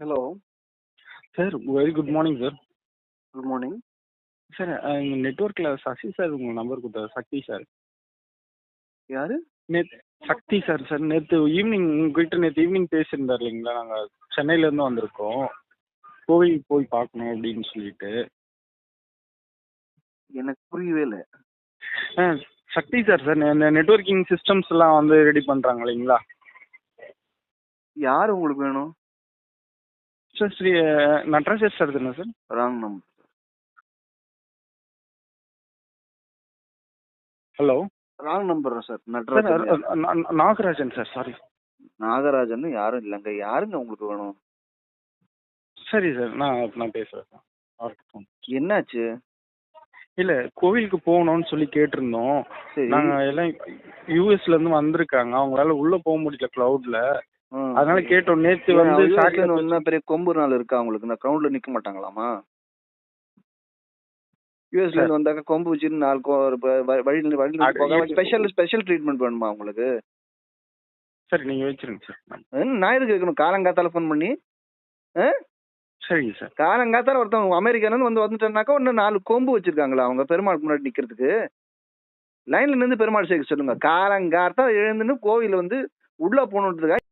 Hello sir very good morning sir good morning sir எங்கள் நெட்ஒர்க்கில் Sasi sir உங்கள் number கொடுத்தாரு. சக்தி சார் யாரு? நேற்று சக்தி சார் சார் நேற்று ஈவினிங் உங்ககிட்ட நேற்று ஈவினிங் பேசியிருந்தார் இல்லைங்களா? நாங்கள் சென்னையிலேருந்து வந்திருக்கோம். கோவில் போய் பார்க்கணும் அப்படின்னு சொல்லிட்டு. எனக்கு புரியவே இல்லை. ஆ சக்தி சார் சார் இந்த நெட்ஒர்க்கிங் சிஸ்டம்ஸ்லாம் வந்து ரெடி பண்ணுறாங்க இல்லைங்களா? யார் உங்களுக்கு வேணும்? சார் ஸ்ரீ நட்ராஜர் சார் தானே sir? Wrong number hello? Wrong number sir sir Natarajan நா- நாகராஜன் சார் சாரி நாகராஜன் யாரும் இல்லைங்க யாருங்க உங்களுக்கு வேணும்? சரி சார் நான் நான் பேசுகிறேன் சார். அவர்கிட்ட phone. என்னாச்சு? இல்ல கோவிலுக்கு போகணும்னு சொல்லி கேட்டிருந்தோம். சரி. நாங்க எல்லாம் யூஎஸ்ல இருந்து வந்திருக்காங்க அவங்களால உள்ள போக முடியல கிளவுட்ல. அதனால கேட்டோம். நேத்து வந்து US ல சாட்டிலைட் இருந்து வந்தா பெரிய கொம்பு நாள் இருக்கா உங்களுக்கு? இந்த கிரவுண்ட்ல நிக்க மாட்டாங்களாமா? யூஎஸ்ல இருந்து வந்தாக்க கொம்பு வச்சுட்டு நாலு வழியில வழியில ஸ்பெஷல் ஸ்பெஷல் ட்ரீட்மெண்ட் வேணுமா உங்களுக்கு? சரி நீங்க வச்சிருங்க சார். நான் எதுக்கு கேட்கணும்? காலங்காத்தால ஃபோன் பண்ணி? சரிங்க சார். காலங்காத்தால ஒருத்தவங்க அமெரிக்கால இருந்து வந்து வந்துட்டேன்னாக்கா இன்னும் நாலு கொம்பு வச்சிருக்காங்களா அவங்க பெருமாளுக்கு முன்னாடி நிக்கிறதுக்கு? லைன்ல நின்று பெருமாள் சேர்க்க சொல்லுங்க. காலங்காத்தால எழுந்துன்னு கோவில் வந்து உள்ள போகணுன்றதுக்காக